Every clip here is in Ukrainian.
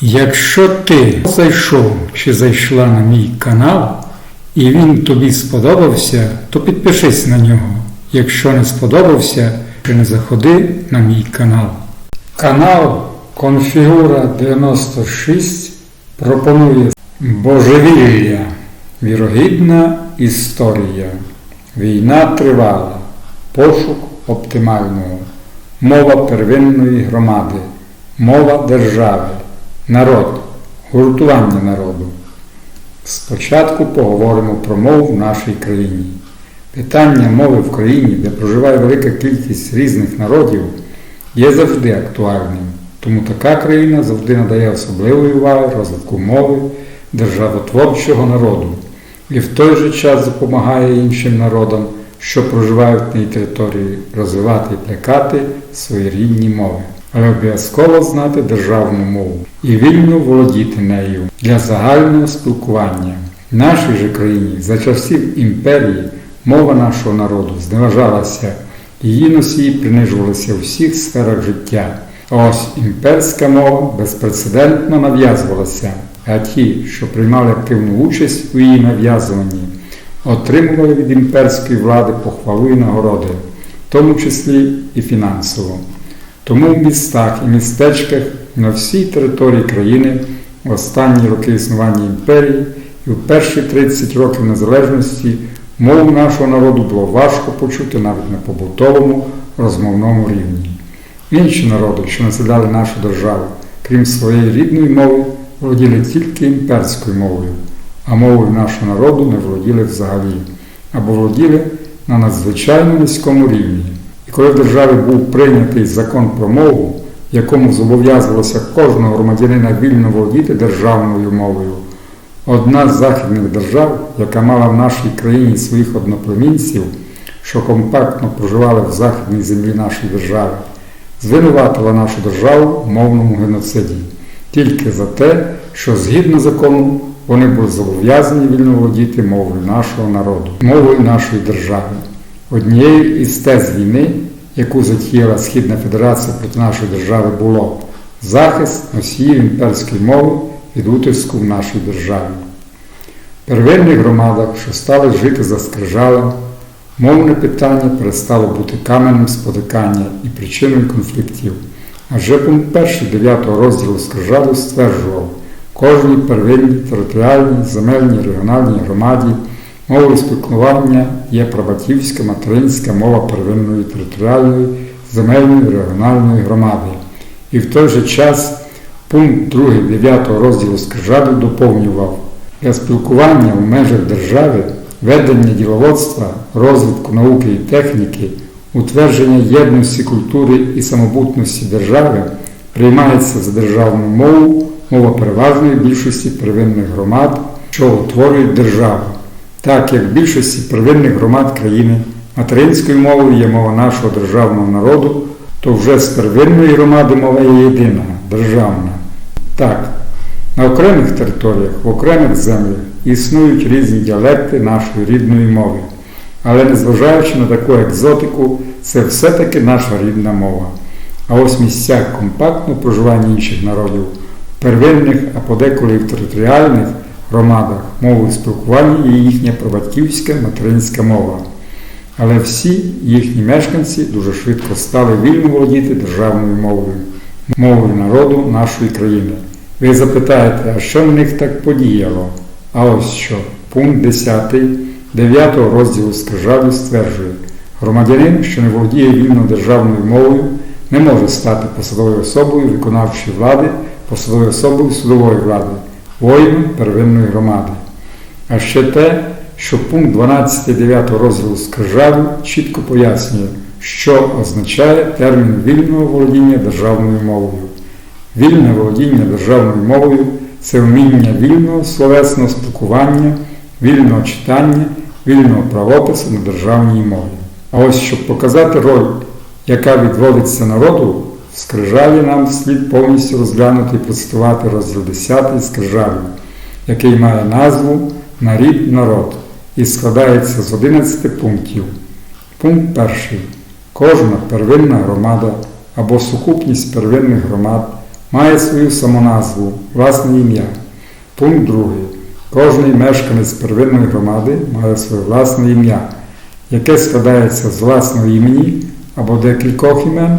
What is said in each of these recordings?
Якщо ти зайшов чи зайшла на мій канал і він тобі сподобався, то підпишись на нього. Якщо не сподобався, то не заходи на мій канал. Канал Конфігура 96 пропонує Божевілля. Вірогідна історія. Війна тривала. Пошук оптимального. Мова первинної громади. Мова держави. Народ. Гуртування народу. Спочатку поговоримо про мову в нашій країні. Питання мови в країні, де проживає велика кількість різних народів, є завжди актуальним. Тому така країна завжди надає особливої уваги розвитку мови державотворчого народу і в той же час допомагає іншим народам, що проживають на її території, розвивати і плекати свої рідні мови. Але обов'язково знати державну мову і вільно володіти нею для загального спілкування. В нашій же країні за часів імперії мова нашого народу зневажалася, її носії принижувалися у всіх сферах життя. А ось імперська мова безпрецедентно нав'язувалася, а ті, що приймали активну участь у її нав'язуванні, отримували від імперської влади похвалу і нагороди, в тому числі і фінансово. Тому в містах і містечках на всій території країни в останні роки існування імперії і в перші 30 років незалежності мову нашого народу було важко почути навіть на побутовому розмовному рівні. Інші народи, що населяли нашу державу, крім своєї рідної мови, володіли тільки імперською мовою, а мовою нашого народу не володіли взагалі, або володіли на надзвичайно низькому рівні. Коли в державі був прийнятий закон про мову, якому зобов'язувалося кожного громадянина вільно володіти державною мовою, одна з західних держав, яка мала в нашій країні своїх одноплемінців, що компактно проживали в західній землі нашої держави, звинуватила нашу державу в мовному геноциді тільки за те, що згідно закону вони були зобов'язані вільно володіти мовою нашого народу, мовою нашої держави. Однією із тез війни, яку затіяла Східна Федерація проти нашої держави, було захист носіїв імперської мови від утиску в нашій державі. В первинних громадах, що стали жити за скрижалем, мовне питання перестало бути каменем спотикання і причиною конфліктів. Адже пункт 1 9 розділу скрижалу стверджував, кожній первинній територіальній, земельній, регіональній громаді мовою спілкування є прабатівська материнська мова первинної територіальної, земельної, регіональної громади. І в той же час пункт 2 9 розділу скрижалу доповнював для спілкування в межах держави, ведення діловодства, розвитку науки і техніки утвердження єдності культури і самобутності держави приймається за державну мову, мова переважної більшості первинних громад, що утворюють державу. Так як в більшості первинних громад країни материнською мовою є мова нашого державного народу, то вже з первинної громади мова є єдина, державна. Так, на окремих територіях, в окремих землях існують різні діалекти нашої рідної мови. Але незважаючи на таку екзотику, це все-таки наша рідна мова. А ось місцях компактного проживання інших народів, первинних, а подеколи в територіальних громадах мовою спілкування є їхня пробатьківська материнська мова. Але всі їхні мешканці дуже швидко стали вільно володіти державною мовою, мовою народу нашої країни. Ви запитаєте, а що в них так подіяло? А ось що, пункт 10. 9 розділу Скрижалю стверджує, громадянин, що не володіє вільно державною мовою, не може стати посадовою особою виконавчої влади, посадовою особою судової влади, воїном первинної громади. А ще те, що пункт 12 9 розділу Скрижалю чітко пояснює, що означає термін вільного володіння державною мовою. Вільне володіння державною мовою це вміння вільного словесного спілкування, вільного читання вільного правопису на державній мові. А ось щоб показати роль, яка відводиться народу, скрижалі нам слід повністю розглянути і процитувати розділ 10 скрижалі, який має назву Нарід народ і складається з 11 пунктів. Пункт перший. Кожна первинна громада або сукупність первинних громад має свою самоназву, власне ім'я. Пункт 2. Кожний мешканець первинної громади має своє власне ім'я, яке складається з власного імені або декількох імен,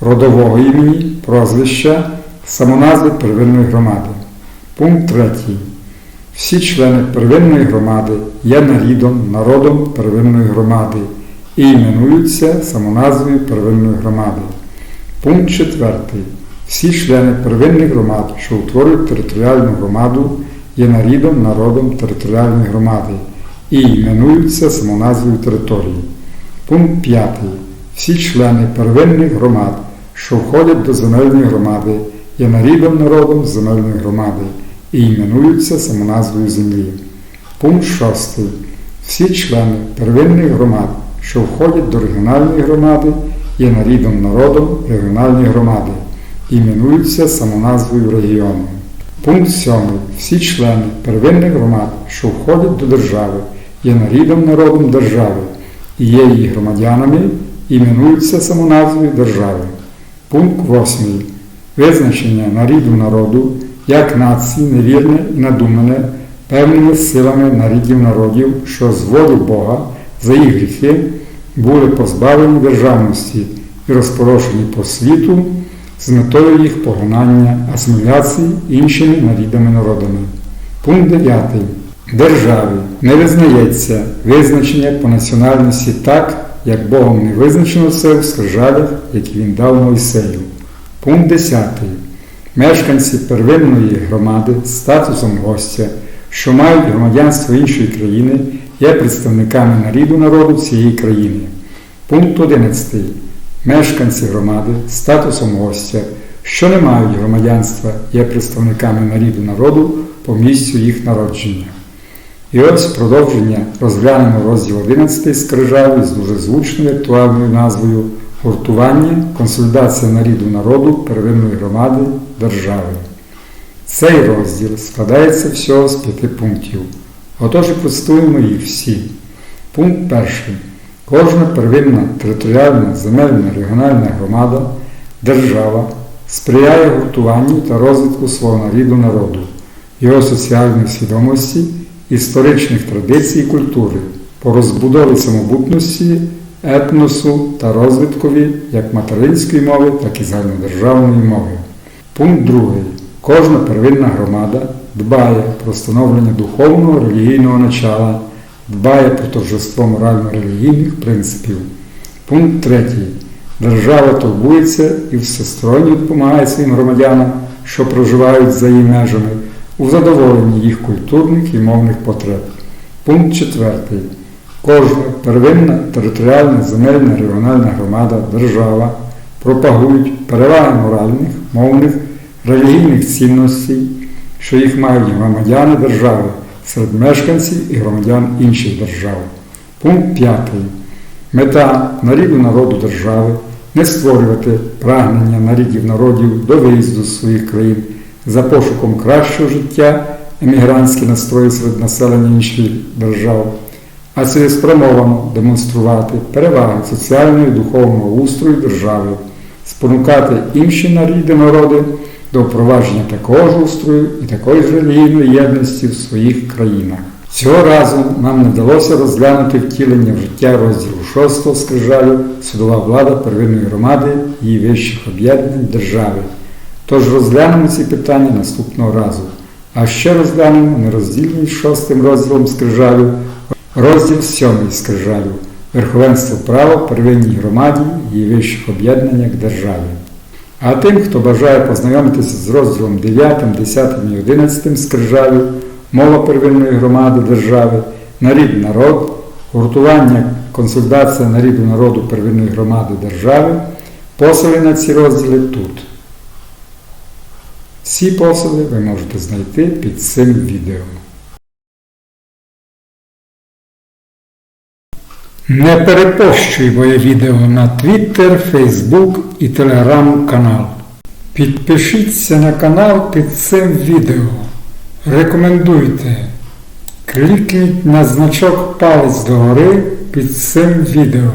родового імені, прозвища, самоназви первинної громади. Пункт 3. Всі члени первинної громади є нарідом, народом первинної громади і іменуються самоназвою первинної громади. Пункт 4. Всі члени первинних громад, що утворюють територіальну громаду, є нарідом, народом територіальної громади і іменуються самоназвою території. Пункт 5. Всі члени первинних громад, що входять до земельної громади, є нарідом, народом земельної громади і іменуються самоназвою землі. Пункт 6. Всі члени первинних громад, що входять до регіональної громади, є нарідом народом регіональної громади і іменуються самоназвою регіону. Пункт 7. Всі члени первинних громад, що входять до держави, є нарідом народом держави і є її громадянами іменуються самоназвою держави. Пункт 8. Визначення наріду народу як нації невірне і надумане певними силами нарідів народів, що з волі Бога за їх гріхи були позбавлені державності і розпорошені по світу з метою їх погонання, асиміляції іншими нарідами народами. Пункт 9. Державі не визнається визначення по національності так, як Богом не визначено це в скрижалях, які він дав Мойсею. Пункт 10. Мешканці первинної громади з статусом гостя, що мають громадянство іншої країни, є представниками наріду народу цієї країни. Пункт 11. Мешканці громади з статусом гостя, що не мають громадянства, є представниками наріду народу по місцю їх народження. І ось продовження розглянемо розділ 11 скрижави з дуже звучною актуальною назвою Гуртування, консолідація наріду народу первинної громади держави. Цей розділ складається всього з п'яти пунктів. Отож і простуємо їх всі. Пункт перший. Кожна первинна територіальна земельна регіональна громада, держава сприяє гуртуванню та розвитку свого наріду народу, його соціальної свідомості, історичних традицій і культури, по розбудові самобутності, етносу та розвиткові як материнської мови, так і загальнодержавної мови. Пункт 2. Кожна первинна громада дбає про встановлення духовного релігійного начала, дбає про торжество морально-релігійних принципів. Пункт 3. Держава турбується і всесторонньо допомагає своїм громадянам, що проживають за її межами, у задоволенні їх культурних і мовних потреб. Пункт 4. Кожна первинна територіальна земельна регіональна громада, держава пропагують переваги моральних, мовних, релігійних цінностей, що їх мають громадяни держави серед мешканців і громадян інших держав. Пункт 5. Мета наріду народу держави не створювати прагнення нарідів народів до виїзду з своїх країн за пошуком кращого життя, емігрантські настрої серед населення інших держав, а цілеспрямовано демонструвати переваги соціального і духовного устрою держави, спонукати інші наріди народи до впровадження такого ж устрою і такої ж релігійної єдності в своїх країнах. Цього разу нам не вдалося розглянути втілення в життя розділу 6 скрижалю судова влада первинної громади її вищих об'єднань держави. Тож розглянемо ці питання наступного разу. А ще розглянемо нероздільний шостим розділом скрижалю, розділ 7 скрижалю, верховенство права первинній громаді і вищих об'єднаннях держави. А тим, хто бажає познайомитися з розділом 9, 10 і 11 скрижалю, мова первинної громади держави, нарід народ, гуртування, консультація наріду народу первинної громади держави, посили на ці розділи тут. Всі посили ви можете знайти під цим відео. Не перепощуй моє відео на Twitter, Facebook і Telegram канал. Підпишіться на канал під цим відео. Рекомендуйте. Клікніть на значок палець догори під цим відео.